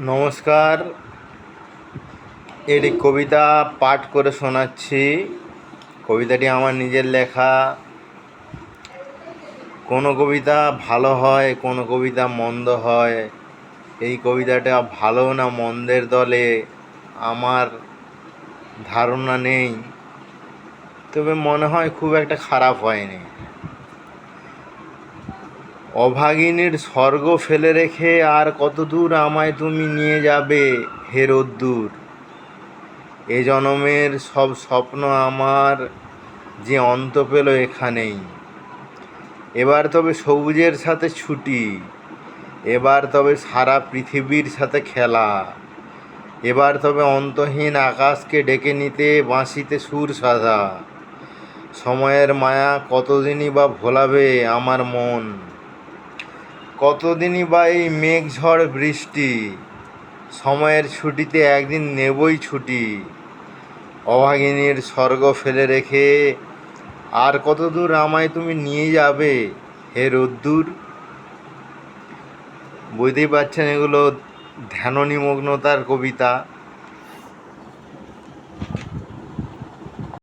নমস্কার। এটি কবিতা পাঠ করে শোনাচ্ছি। কবিতাটি আমার নিজের লেখা। কোনো কবিতা ভালো হয়, কোনো কবিতা মন্দ হয়। এই কবিতাটা ভালো না মন্দের দলে আমার ধারণা নেই। তবে মনে হয় খুব একটা খারাপ হয়নি। অভাগিনীর স্বর্গ ফেলে রেখে আর কত দূর আমায় তুমি নিয়ে যাবে হে এ জনমের সব স্বপ্ন আমার যে অন্ত পেল এখানেই। এবার তবে সবুজের সাথে ছুটি, এবার তবে সারা পৃথিবীর সাথে খেলা, এবার তবে অন্তহীন আকাশকে ডেকে নিতে বাঁশিতে সুর সাজা। সময়ের মায়া কতদিনই বা ভোলাবে আমার মন। কতদিনই বা এই মেঘ ঝড় বৃষ্টি? সময়ের ছুটিতে একদিন নেবই ছুটি। অভাগিনীর স্বর্গ ফেলে রেখে আর কতদূর আমায় তুমি নিয়ে যাবে হে রোদ্দুর? বুঝতেই পারছেন এগুলো ধ্যান নিমগ্নতার কবিতা।